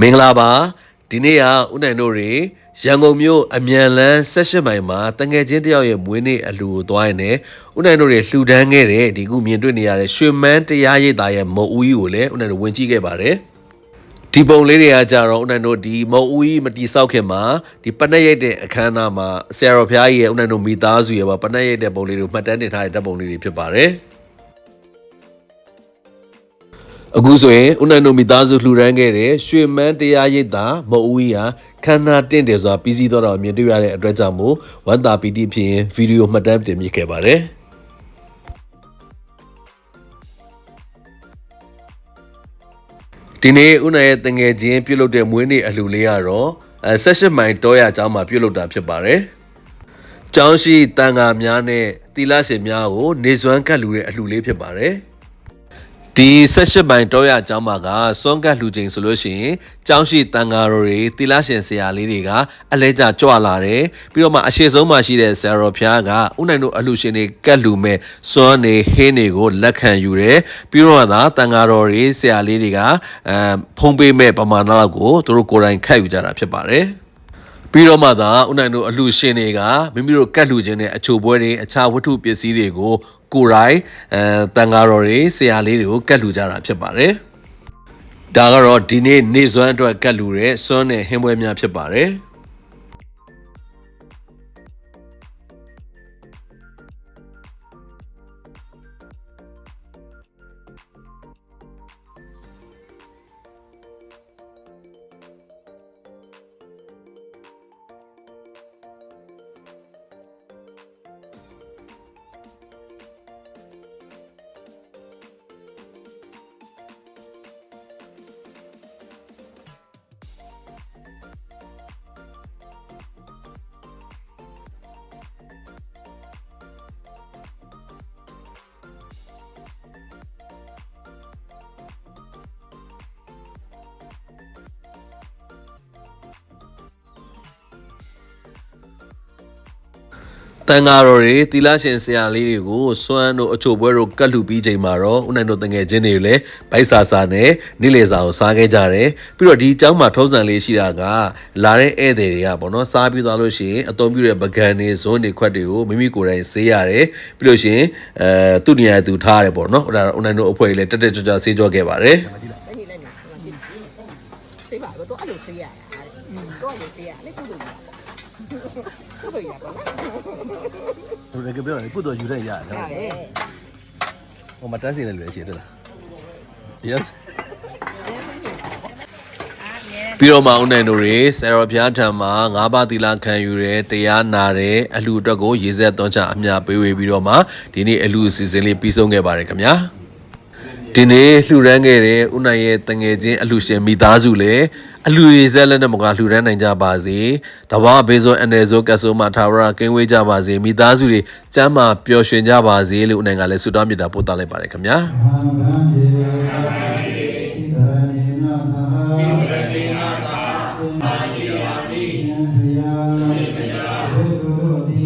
မင်္ဂလာပါဒီနေ့ကဦးနိုင်တို့တွေရန်ကုန်မြို့အမြန်လန်း16မိုင်မှာတငယ်ချင်းတယောက်ရဲ့မွေးနေ့အလှူကိုသွားရင်လည်းဦးနိုင်တို့တွေလှူဒန်းခဲ့တဲ့ဒီခုမြင်တွေ့နေရတဲ့ရွှေမန်းတရားရိပ်သားရဲ့မုတ်ဦးကြီးကိုလည်းဦးနိုင်တို့ဝင်ကြည့်ခဲ့ပါတယ်ဒီပုံလေးတွေကကြတော့ဦးနိုင်တို့ဒီမုတ်ဦးကြီးမတိဆောက်ခင်မှာဒီပနက်ရိုက်တဲ့အခမ်းအနားမှာဆရာတော်ဘုရားကြီးရဲ့ဦးနိုင်တို့မိသားစုရဲ့ပါပနက်ရိုက်တဲ့ပုံလေးတွေကိုမှတ်တမ်းတင်ထားတဲ့ဓာတ်ပုံလေးတွေဖြစ်ပါတယ် အခုဆိုရင်ဦးနိုင်တို့မိသားစုလှူဒန်းခဲ့တဲ့ရွှေမန်းတရားရိပ်သာမဟုတ်ဦးကြီးဟာခန္ဓာတင့်တယ်ဆိုတာပြီးစီးတော့တာကိုမြင်တွေ့ရတဲ့အတွက်ကြောင့်မို့ဝမ်းသာပီတိဖြစ်ရင်ဗီဒီယိုမှတ်တမ်းတင်ပြခဲ့ပါတယ်ဒီနေ့ဦးနိုင်ရဲ့တငယ်ချင်းပြုတ်လုတဲ့မွေးနေ့အလှူလေးကတော့အဲ16မိုင်တောရအကြောင်းမှာပြုတ်လုတာဖြစ်ပါတယ်။ကျောင်းရှိတန်ဃာများနဲ့တီလာရှင်များကိုနေစွမ်းကတ်လူတဲ့အလှူလေးဖြစ်ပါတယ်။ ဒီ18ပိုင်းတောရအကြောင်းမှာကစွန့်ကတ်လှူချိန်ဆိုလို့ရှိရင်ကျောင်းရှိတန်ဃာတော်တွေတိလရှင်ဆရာလေးတွေကအလဲကျကြွလာတယ်ပြီးတော့မှအရှိဆုံးမှာရှိတဲ့ဆရာတော်ဖျားကဥနိုင်တို့အလှူရှင်တွေကတ်လှူမဲ့စွန့်နေဟင်းတွေကိုလက်ခံယူတယ်ပြီးတော့မှသာတန်ဃာတော်တွေဆရာလေးတွေကအဲဖုံးပေးမဲ့ပမာဏလောက်ကိုသူတို့ကိုယ်တိုင်ခတ်ယူကြတာဖြစ်ပါတယ်ပြီးတော့မှသာဦးနိုင်တို့အလှရှင်တွေကမိမိတို့ကတ်လှူခြင်းနဲ့အချိုပွဲတွေအခြားဝတ္ထုပစ္စည်းတွေကို ကိုယ်တိုင်အဲတန်ဃာတော်တွေဆရာလေးတွေကိုကတ်လှူကြတာဖြစ်ပါတယ်။ဒါကတော့ဒီနေ့နေစွမ်းအတွက်ကတ်လှူတဲ့စွမ်းနဲ့ဟင်းပွဲများဖြစ်ပါတယ်။ တန်ဃာတော်တွေသီလရှင်ဆရာလေးတွေကိုစွမ်းတို့အချို့ပွဲတို့ကတ်လှူပြီးချိန်မှာတော့ဦးနိုင်တို့တငယ်ချင်းတွေလည်းဗိုက်စာစာနဲ့နိလေစာကိုစားခဲ့ကြတယ်ပြီးတော့ဒီအကြောင်းမှာထုံးစံလေးရှိတာကလာတဲ့ဧည့်သည်တွေကပေါ့နော်စားပြီးသွားလို့ရှိရင်အသုံးပြုတဲ့ပကံတွေဇွန်းတွေခွက်တွေကိုမိမိကိုယ်တိုင်ဆေးရတယ်ပြီးလို့ရှိရင်အဲသူ့နေရာသူထားရတယ်ပေါ့နော်ဒါဦးနိုင်တို့အဖွဲ့ကြီးလည်းတက်တက်ကြွကြွဆေးကြောခဲ့ပါတယ်ဆေးပါတော့အဲ့လိုဆေးရတာတဲ့တော့အဲ့လိုဆေးရအဲ့လိုကုသိုလ် ရကုသိုလ်ရပါလားဟိုလည်းပြောတယ်ကုသိုလ်ယူတဲ့ရတယ်ဟုတ်တယ်ဟိုမှာတန်းစင်လည်းလွယ်ရှိတယ်လား yes ပြီးတော့မှဦးနိုင်တို့တွေဆရာတော်ဘုရားထံမှာငါးပါးသီလခံယူရဲတရားနာတယ်အလှအတွက်ကိုရေစက်သွန်းချအမြပေးဝေပြီးတော့မှဒီနေ့အလှအစီအစဉ်လေးပြီးဆုံးခဲ့ပါတယ်ခင်ဗျာ ဒီနေ့လှူဒန်းခဲ့တဲ့ဦးနိုင်ရဲ့တငယ်ချင်းအလှရှင်မိသားစုလည်းအလှရေစက်လက်နဲ့မကလှူဒန်းနိုင်ကြပါစေတဘာဘေးဆိုအနေဆိုကက်ဆိုမထာဝရကင်းဝေးကြပါစေမိသားစုတွေကျမ်းမာပျော်ရွှင်ကြပါစေလို့ဦးနိုင်ကလည်းဆုတောင်းမေတ္တာပို့သလိုက်ပါတယ်ခင်ဗျာကုသိုလ်